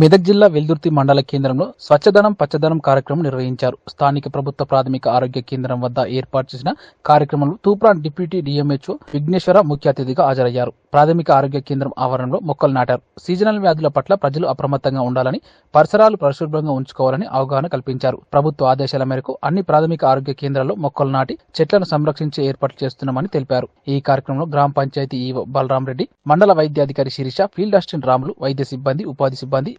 మెదక్ జిల్లా వెల్దుర్తి మండల కేంద్రంలో స్వచ్ఛదనం పచ్చదనం కార్యక్రమం నిర్వహించారు. స్థానిక ప్రభుత్వ ప్రాథమిక ఆరోగ్య కేంద్రం వద్ద ఏర్పాటు చేసిన కార్యక్రమంలో తూప్రాన్ డిప్యూటీ డిఎంహెచ్ఓ విఘ్నేశ్వర ముఖ్య అతిథిగా హాజరయ్యారు. ప్రాథమిక ఆరోగ్య కేంద్రం ఆవరణలో మొక్కలు నాటారు. సీజనల్ వ్యాధుల పట్ల ప్రజలు అప్రమత్తంగా ఉండాలని పరిసరాలు పరిశుభ్రంగా ఉంచుకోవాలని అవగాహన కల్పించారు. ప్రభుత్వ ఆదేశాల మేరకు అన్ని ప్రాథమిక ఆరోగ్య కేంద్రాల్లో మొక్కలు నాటి చెట్లను సంరక్షించే ఏర్పాట్లు చేస్తున్నామని తెలిపారు. ఈ కార్యక్రమంలో గ్రామ పంచాయతీ ఈవో బలరాం రెడ్డి మండల వైద్యాధికారి శిరీష ఫీల్డ్ అసిస్టెంట్ రాములు వైద్య సిబ్బంది ఉపాధి సిబ్బంది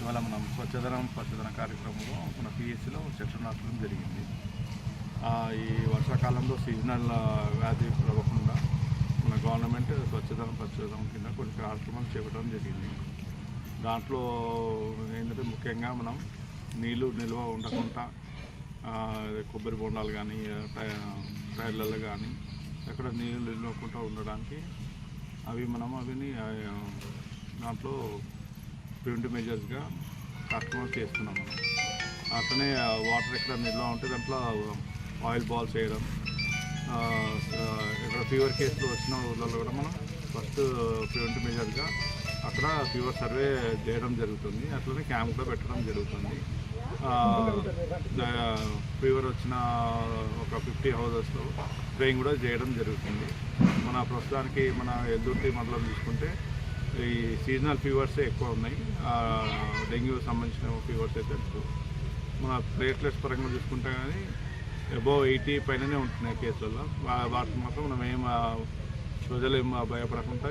ఇవాళ మనం స్వచ్ఛధనం పచ్చదనం కార్యక్రమంలో మన పిఎస్సిలో చెట్లు నాటడం జరిగింది. ఈ వర్షాకాలంలో సీజనల్ వ్యాధి ప్రవకుండా మన గవర్నమెంట్ స్వచ్ఛధనం పచ్చదనం కింద కొన్ని కార్యక్రమాలు చేపట్టడం జరిగింది. దాంట్లో ఏంటంటే ముఖ్యంగా మనం నీళ్ళు నిల్వ ఉండకుండా కొబ్బరి బొండాలు కానీ టైర్లలో కానీ ఎక్కడ నీళ్ళు నిల్వకుండా ఉండడానికి అవి మనము అవిని దాంట్లో ప్రివెంటివ్ మెజర్స్గా కస్టమర్ చేస్తున్నాం మనం. అట్లనే వాటర్ ఎక్కడ నిల్వ ఉంటే దాంట్లో ఆయిల్ బాల్స్ వేయడం ఇక్కడ ఫీవర్ కేసులు వచ్చిన ఊళ్ళలో కూడా మనం ఫస్ట్ ప్రివెంటివ్ మెజర్గా అక్కడ ఫీవర్ సర్వే చేయడం జరుగుతుంది. అట్లనే క్యాంప్ కూడా పెట్టడం జరుగుతుంది. ఫీవర్ వచ్చిన ఒక ఫిఫ్టీ హౌసెస్లో ట్రైన్ కూడా చేయడం జరుగుతుంది. మన ప్రస్తుతానికి మన ఎల్దుర్తి మండలం చూసుకుంటే ఈ సీజనల్ ఫీవర్సే ఎక్కువ ఉన్నాయి. డెంగ్యూ సంబంధించిన ఫీవర్స్ అయితే ఎక్కువ. మన ప్లేట్లెట్స్ పరంగా చూసుకుంటే కానీ అబోవ్ ఎయిటీ పైననే ఉంటున్నాయి కేసులలో. వాటికి మాత్రం మనం ఏం ప్రజలు ఏం భయపడకుండా